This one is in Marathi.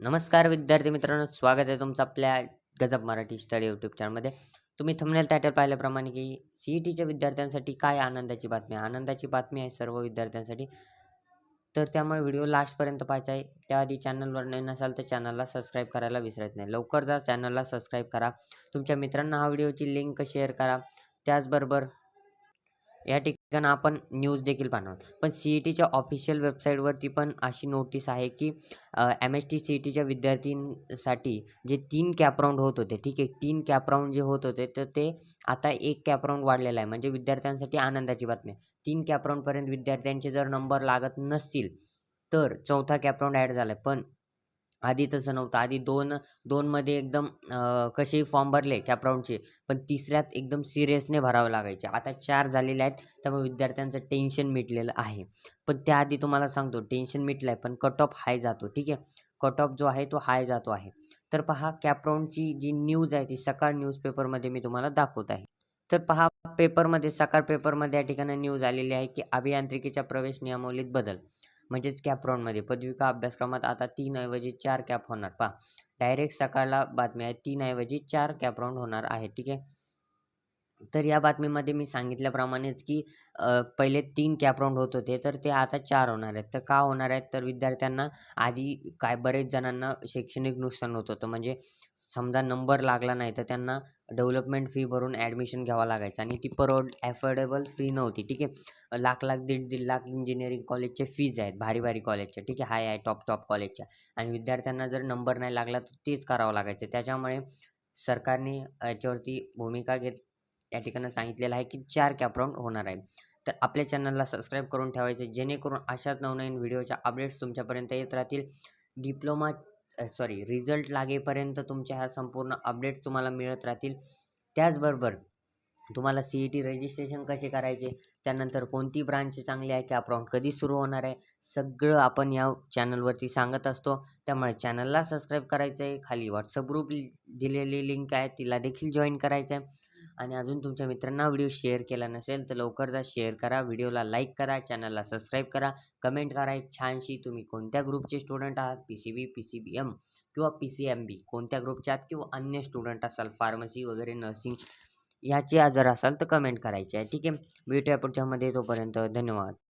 नमस्कार विद्यार्थी मित्रांनो स्वागत आहे तुमचं आपल्या गजब मराठी स्टडी यूट्यूब चॅनलमध्ये तुम्ही थंबनेल टायटल पाहिल्याप्रमाणे की सी ई टीच्या विद्यार्थ्यांसाठी काय आनंदाची बातमी आहे? आनंदाची बातमी आहे सर्व विद्यार्थ्यांसाठी. तर त्यामुळे व्हिडिओ लास्टपर्यंत पाहायचा आहे. त्याआधी चॅनलवर नवीन असाल तर चॅनलला सबस्क्राईब करायला विसरत नाही. लवकर जा चॅनलला सबस्क्राईब करा. तुमच्या मित्रांना हा व्हिडिओची लिंक शेअर करा. त्याचबरोबर या ठिकाणी आपण न्यूज देखील पाहणार पण सी ई टीच्या ऑफिशियल वेबसाईटवरती पण अशी नोटीस आहे की M S T C E टीच्या विद्यार्थ्यांसाठी जे तीन कॅपराऊंड होत होते ठीक आहे तीन कॅपराऊंड जे होत होते तर ते आता एक कॅपराऊंड वाढलेला आहे. म्हणजे विद्यार्थ्यांसाठी आनंदाची बातमी आहे. तीन कॅपराऊंडपर्यंत विद्यार्थ्यांचे जर नंबर लागत नसतील तर चौथा कॅपराऊंड ॲड झाला आहे पण आधी तसं नव्हतं. आधी दोन दोनमध्ये एकदम कसेही फॉर्म भरले कॅप राऊंडचे पण तिसऱ्यात एकदम सिरियसने भरावे लागायचे. आता चार झालेले आहेत त्यामुळे विद्यार्थ्यांचं टेन्शन मिटलेलं आहे. पण त्याआधी तुम्हाला सांगतो टेन्शन मिटलं आहे पण कट ऑफ हाय जातो ठीक आहे? कट ऑफ जो आहे तो हाय जातो आहे. तर पहा कॅप राऊंडची जी न्यूज आहे ती सकाळ न्यूजपेपरमध्ये मी तुम्हाला दाखवत आहे. तर पहा पेपरमध्ये सकाळ पेपरमध्ये या ठिकाणी न्यूज आलेली आहे की अभियांत्रिकीच्या प्रवेश नियमावलीत बदल. म्हणजेच कॅप राऊंडमध्ये पदविका अभ्यासक्रमात आता तीन ऐवजी चार कॅप होणार. पहा डायरेक्ट सकाळला बातमी आहे तीन ऐवजी चार कॅप राऊंड होणार आहे. ठीक आहे? तर या बातमीमध्ये मी सांगितल्याप्रमाणेच की पहिले तीन कॅप राऊंड होत होते तर ते आता चार होणार आहेत. तर का होणार आहेत? तर विद्यार्थ्यांना आधी काय बरेच जणांना शैक्षणिक नुकसान होत होतं. म्हणजे समजा नंबर लागला नाही तर त्यांना डेव्हलपमेंट फी भरून ॲडमिशन घ्यावं लागायचं आणि ती परवड ॲफोर्डेबल फी नव्हती. ठीक आहे? लाख लाख दीड दीड लाख इंजिनिअरिंग कॉलेजचे फीज आहेत भारी भारी कॉलेजच्या. ठीक आहे? हाय आहे टॉप टॉप कॉलेजच्या. आणि विद्यार्थ्यांना जर नंबर नाही लागला तर तेच करावं लागायचं. त्याच्यामुळे सरकारने याच्यावरती भूमिका घेत या ठिकाणी सांगितलेलं आहे की चार कॅपराऊंड होणार आहे. तर आपल्या चॅनलला सबस्क्राईब करून ठेवायचे जेणेकरून अशाच नवनवीन व्हिडिओच्या अपडेट्स तुमच्यापर्यंत येत राहतील. डिप्लोमा सॉरी रिझल्ट लागेपर्यंत तुमच्या ह्या संपूर्ण अपडेट्स तुम्हाला मिळत राहतील. त्याचबरोबर तुम्हाला सी ई टी रजिस्ट्रेशन कसे करायचे त्यानंतर कोणती ब्रांच चांगली आहे की राऊंड कधी सुरू होणार आहे सगळं आपण या चॅनलवरती सांगत असतो. त्यामुळे चॅनलला सबस्क्राईब करायचं आहे खाली व्हॉट्सअप ग्रुप दिलेली लिंक आहे तिला देखील जॉईन करायचं आहे आणि अजून तुमच्या मित्रांना व्हिडिओ शेअर केला नसेल तर लवकर जा शेअर करा व्हिडिओला लाईक करा चॅनलला सबस्क्राईब करा कमेंट करा एक छानशी तुम्ही कोणत्या ग्रुपचे स्टुडंट आहात P C B P C B M किंवा पी सी एम बी कोणत्या ग्रुपचे आहात किंवा अन्य स्टुडंट असाल फार्मसी वगैरे नर्सिंग ह्याचे जर असाल तर कमेंट करायचे आहे. ठीक आहे भेटूया पुढच्यामध्ये तोपर्यंत धन्यवाद.